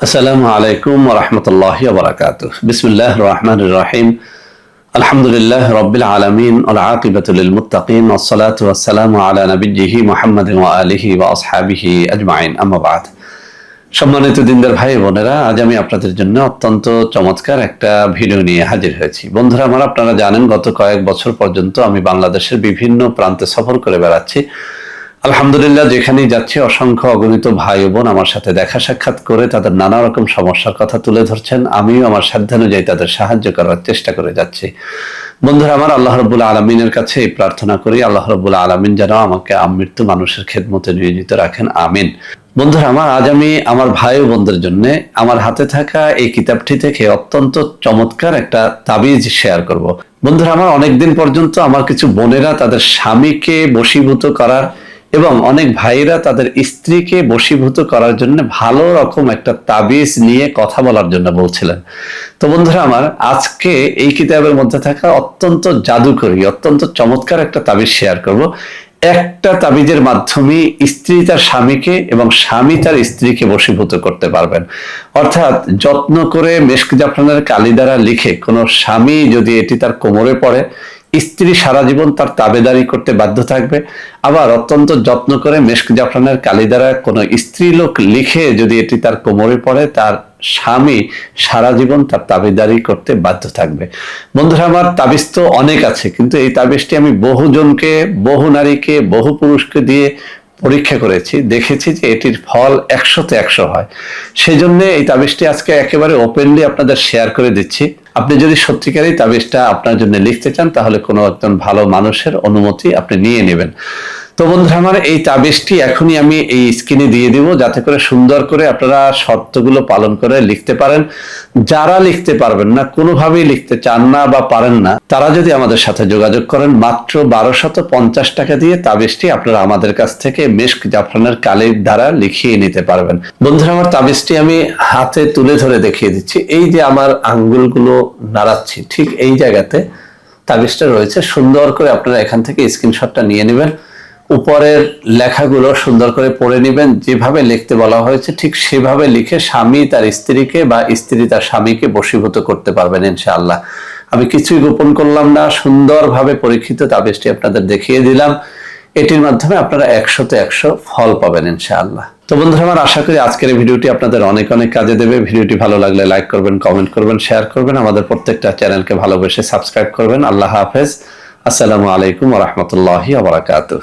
আসসালামু আলাইকুম রহমতুল্লাহ বারাকাত বিসমুল্লাহ রহমান রাহিম। আলহামদুলিল্লাহ রবিল আলমিন আকিবতুল মুতাকিন ওসলাত ওয়াসালাম আলা মোহাম্মদ আলিহি আসহাবিহি আজমাইন। সম্মানিত দিনদার ভাই বোনেরা, আজ আমি আপনাদের জন্য অত্যন্ত চমৎকার একটা ভিডিও নিয়ে হাজির হয়েছি। বন্ধুরা, আমার আপনারা জানেন, গত কয়েক বছর পর্যন্ত আমি বাংলাদেশের বিভিন্ন প্রান্তে সফর করে বেড়াচ্ছি। আলহামদুলিল্লাহ, যেখানেই যাচ্ছি, অসংখ্য অগণিত ভাই বোন আমার সাথে দেখা সাক্ষাৎ করে তাদের নানা রকম সমস্যার কথা তুলে ধরছেন। আমিও আমার সাধ্যানুযায়ী তাদের সাহায্য করার চেষ্টা করে যাচ্ছি। বন্ধুরা, আমার আল্লাহ রবুল আলমিনের কাছে এই প্রার্থনা করি, আল্লাহ রবুল আলমিন যেন আমাকে আমৃত্যু মানুষের খেদমতে নিয়োজিত রাখেন, আমিন। বন্ধুরা, আমার আজ আমি আমার ভাই বোনদের জন্য আমার হাতে থাকা এই কিতাবটি থেকে অত্যন্ত চমৎকার একটা তাবিজ শেয়ার করব। বন্ধুরা, আমার অনেকদিন পর্যন্ত আমার কিছু বোনেরা তাদের স্বামীকে বশীভূত করার এবং অনেক ভাইরা তাদের স্ত্রীকে বশীভূত করার জন্য ভালো রকম একটা তাবিজ নিয়ে কথা বলার জন্য বলছিলেন। তো বন্ধুরা আমার, আজকে এই কিতাবের মধ্যে থাকা অত্যন্ত জাদুকরী, অত্যন্ত চমৎকার একটা তাবিজ শেয়ার করব। একটা তাবিজের মাধ্যমে স্ত্রী তার স্বামীকে এবং স্বামী তার স্ত্রীকে বশীভূত করতে পারবেন। অর্থাৎ যত্ন করে মেশক জাফরানের কালি দ্বারা লিখে কোনো স্বামী যদি এটি তার কোমরে পড়ে স্ত্রী সারা জীবন তার তাবেদারি করতে বাধ্য থাকবে, আবার অত্যন্ত যত্ন করে মেশক জাফরানের কালী দ্বারা কোনো স্ত্রী লোক লিখে যদি এটি তার কোমরে পড়ে, তার স্বামী সারা জীবন তার তাবিদারি করতে বাধ্য থাকবে। বন্ধুরা, আমার তাবিজ তো অনেক আছে, কিন্তু এই তাবিজটি আমি বহুজনকে বহু নারীকে, বহু পুরুষকে দিয়ে পরীক্ষা করেছি, দেখেছি যে এটির ফল একশোতে একশো হয়। সেই জন্য এই তাবিজটি আজকে একেবারে ওপেনলি আপনাদের শেয়ার করে দিচ্ছি। আপনি যদি সত্যিকারই তাবিজটা আপনার জন্য লিখতে চান, তাহলে কোনো একজন ভালো মানুষের অনুমতি আপনি নিয়ে নেবেন। তো বন্ধুরা আমার এই তাবিজটি এখনই আমি এই স্ক্রিনে দিয়ে দিব, যাতে করে সুন্দর করে আপনারা শর্তগুলো পালন করে লিখতে পারেন। যারা লিখতে পারবেন না, কোনোভাবেই লিখতে চান না বা পারেন না, তারা যদি আমাদের সাথে যোগাযোগ করেন, মাত্র বারোশত পঞ্চাশ টাকা দিয়ে তাবিজটি আপনারা আমাদের কাছ থেকে মেশক জাফরানের কালির দ্বারা লিখিয়ে নিতে পারবেন। বন্ধুরা আমার তাবিজটি আমি হাতে তুলে ধরে দেখিয়ে দিচ্ছি। এই যে আমার আঙ্গুলগুলো নাড়াচ্ছি, ঠিক এই জায়গাতে তাবিজটা রয়েছে। সুন্দর করে আপনারা এখান থেকে স্ক্রিনশটটা নিয়ে নেবেন। উপরের লেখাগুলো সুন্দর করে পড়ে নেবেন। যেভাবে লিখতে বলা হয়েছে, ঠিক সেভাবে লিখে স্বামী তার স্ত্রীকে বা স্ত্রী তার স্বামীকে বশীভূত করতে পারবেন ইনশাআল্লাহ। আমি কিছুই গোপন করলাম না, সুন্দরভাবে পরীক্ষিত তাবিজটি আপনাদের দেখিয়ে দিলাম। এটির মাধ্যমে আপনারা একশোতে একশো ফল পাবেন ইনশাআল্লাহ। তো বন্ধুরা, আমার আশা করি আজকের ভিডিওটি আপনাদের অনেক অনেক কাজে দেবে। ভিডিওটি ভালো লাগলে লাইক করবেন, কমেন্ট করবেন, শেয়ার করবেন। আমাদের প্রত্যেকটা চ্যানেলকে ভালোবেসে সাবস্ক্রাইব করবেন। আল্লাহ হাফেজ। আসসালামু আলাইকুম রহমতুল্লাহি আবরাকাতুহ